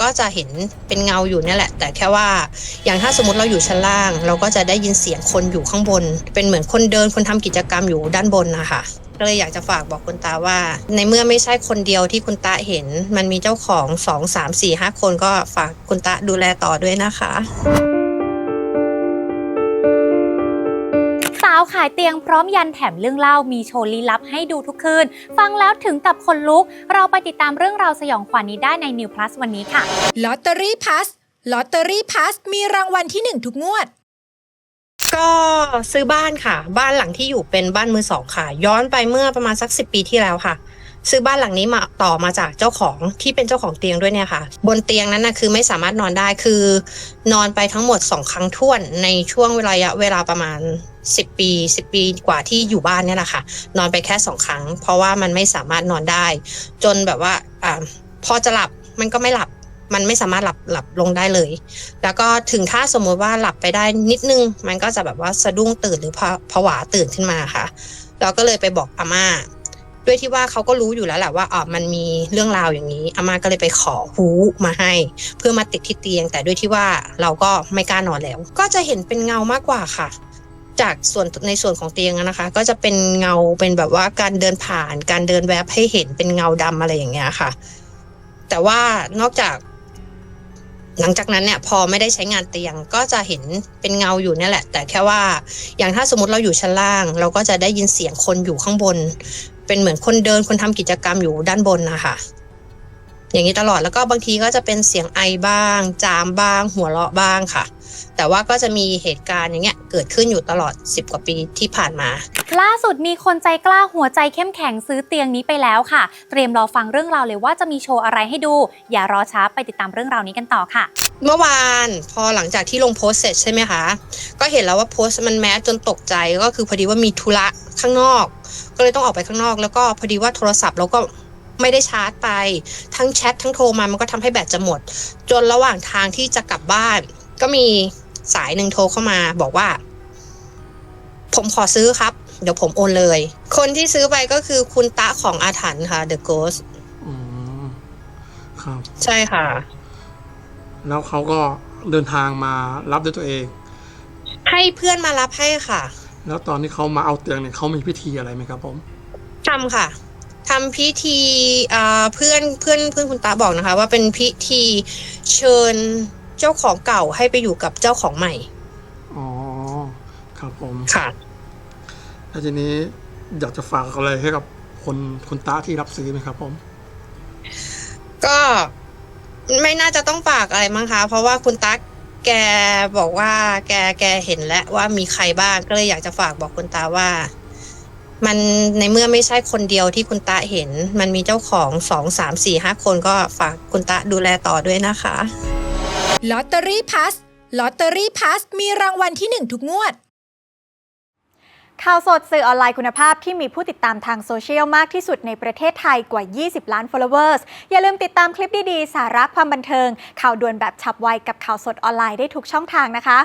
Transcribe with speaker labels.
Speaker 1: ก็จะเห็นเป็นเงาอยู่เนี่ยแหละ แต่แค่ว่าอย่างถ้าสมมติเราอยู่ชั้นล่าง เราก็จะได้ยินเสียงคนอยู่ข้างบน เป็นเหมือนคนเดินคนทำกิจกรรมอยู่ด้านบนนะคะก็เลยอยากจะฝากบอกคุณตาว่า ในเมื่อไม่ใช่คนเดียวที่คุณตาเห็น มันมีเจ้าของสองสามสี่ห้าคนก็ฝากคุณตาดูแลต่อด้วยนะคะ
Speaker 2: ขายเตียงพร้อมยันแถมเรื่องเล่ามีโชว์ลี้ลับให้ดูทุกคืน ฟังแล้วถึงกับคนลุก เราไปติดตามเรื่องราวสยองขวัญนี้ได้ใน New Plus วันนี้ค่ะ
Speaker 3: ลอตเตอรี่พัสลอตเตอรี่พัสมีรางวัลที่หนึ่งทุกงวด
Speaker 1: ก็ซื้อบ้านค่ะ บ้านหลังที่อยู่เป็นบ้านมือสองค่ะ ย้อนไปเมื่อประมาณสักสิปีที่แล้วค่ะ ซื้อบ้านหลังนี้มาต่อมาจากเจ้าของที่เป็นเจ้าของเตียงด้วยเนี่ยค่ะ บนเตียงนั้นนะคือไม่สามารถนอนได้คือ นอนไปทั้งหมดสองครั้งท่วนในช่วงระยะเวลาประมาณ10ปี10ปีกว่าที่อยู่บ้านเนี่ยแหละค่ะ นอนไปแค่สองครั้ง เพราะว่ามันไม่สามารถนอนได้ จนแบบว่าอ่าพอจะหลับมันก็ไม่หลับ มันไม่สามารถหลับหลับลงได้เลย แล้วก็ถึงถ้าสมมุติว่าหลับไปได้นิดนึง มันก็จะแบบว่าสะดุ้งตื่นหรือผผวาตื่นขึ้นมาค่ะ เราก็เลยไปบอกอาม่า ด้วยที่ว่าเขาก็รู้อยู่แล้วแหละว่าอ๋อมันมีเรื่องราวอย่างนี้อาม่าก็เลยไปขอฮูมาให้ เพื่อมาติดที่เตียง แต่ด้วยที่ว่าเราก็ไม่กล้านอนแล้ว ก็จะเห็นเป็นเงามากกว่าค่ะจากส่วนในส่วนของเตียงนะคะ ก็จะเป็นเงาเป็นแบบว่าการเดินผ่าน การเดินแวบให้เห็นเป็นเงาดำอะไรอย่างเงี้ยค่ะ แต่ว่านอกจาก หลังจากนั้นเนี่ยพอไม่ได้ใช้งานเตียงก็จะเห็นเป็นเงาอยู่เนี่ยแหละ แต่แค่ว่าอย่างถ้าสมมติเราอยู่ชั้นล่าง เราก็จะได้ยินเสียงคนอยู่ข้างบน เป็นเหมือนคนเดินคนทำกิจกรรมอยู่ด้านบนนะคะ อย่างนี้ตลอดแล้วก็บางทีก็จะเป็นเสียงไอบ้าง จามบ้าง หัวเราะบ้างค่ะ แต่ว่าก็จะมีเหตุการณ์อย่างเงี้ยเกิดขึ้นอยู่ตลอด 10 กว่าปีที่ผ่านมา
Speaker 2: ล่าสุดมีคนใจกล้าหัวใจเข้มแข็งซื้อเตียงนี้ไปแล้วค่ะ เตรียมรอฟังเรื่องราวเลยว่าจะมีโชว์อะไรให้ดู อย่ารอช้าไปติดตามเรื่องราวนี้กันต่อค่ะ
Speaker 1: เมื่อวานพอหลังจากที่ลงโพสต์เสร็จใช่ไหมคะก็เห็นแล้วว่าโพสต์มันแมสจนตกใจก็คือพอดีว่ามีธุระข้างนอก ก็เลยต้องออกไปข้างนอก แล้วก็พอดีว่าโทรศัพท์เราก็ ไม่ได้ชาร์จไป ทั้งแชททั้งโทรมามันก็ทำให้แบตจะหมด จนระหว่างทางที่จะกลับบ้าน ก็มีสายหนึ่งโทรเข้ามาบอกว่า ผมขอซื้อครับ เดี๋ยวผมโอนเลย คนที่ซื้อไปก็คือคุณตะของอาถรรพ์ค่ะ The Ghost
Speaker 4: อืมครับ
Speaker 1: ใช่ค่ะ
Speaker 4: แล้วเขาก็เดินทางมารับด้วยตัวเอง
Speaker 1: ให้เพื่อนมารับให้ค่ะ
Speaker 4: แล้วตอนที่เขามาเอาเตียงเนี่ยเขามีพิธีอะไรไหมครับผม
Speaker 1: ทำค่ะ ทำพิธีอ่าเพื่อนเพื่อนเพื่อนคุณตาบอกนะคะ ว่าเป็นพิธีเชิญเจ้าของเก่าให้ไปอยู่กับเจ้าของใหม่
Speaker 4: อ๋อครับผม
Speaker 1: ค่ะ
Speaker 4: แล้วทีนี้อยากจะฝากอะไรให้กับคนคุณตาที่รับซื้อไหมครับ ผม
Speaker 1: ก็ไม่น่าจะต้องฝากอะไรมั้งคะเพราะว่าคุณตั๊กแกบอกว่า แกแกเห็นแล้วว่ามีใครบ้างก็เลยอยากจะฝากบอกคุณตาว่า มันในเมื่อไม่ใช่คนเดียวที่คุณตาเห็น มันมีเจ้าของสองสามสี่ห้าคนก็ฝากคุณตาดูแลต่อด้วยนะคะ
Speaker 3: ลอตเตอรี่พัสลอตเตอรี่พัสมีรางวัลที่หนึ่งทุกงวด
Speaker 5: ข่าวสดสื่อออนไลน์คุณภาพที่มีผู้ติดตามทางโซเชียลมากที่สุดในประเทศไทยกว่า 20 ล้าน followers อย่าลืมติดตามคลิปดี ๆ สาระความบันเทิง ข่าวด่วนแบบฉับไวกับข่าวสดออนไลน์ได้ทุกช่องทางนะคะ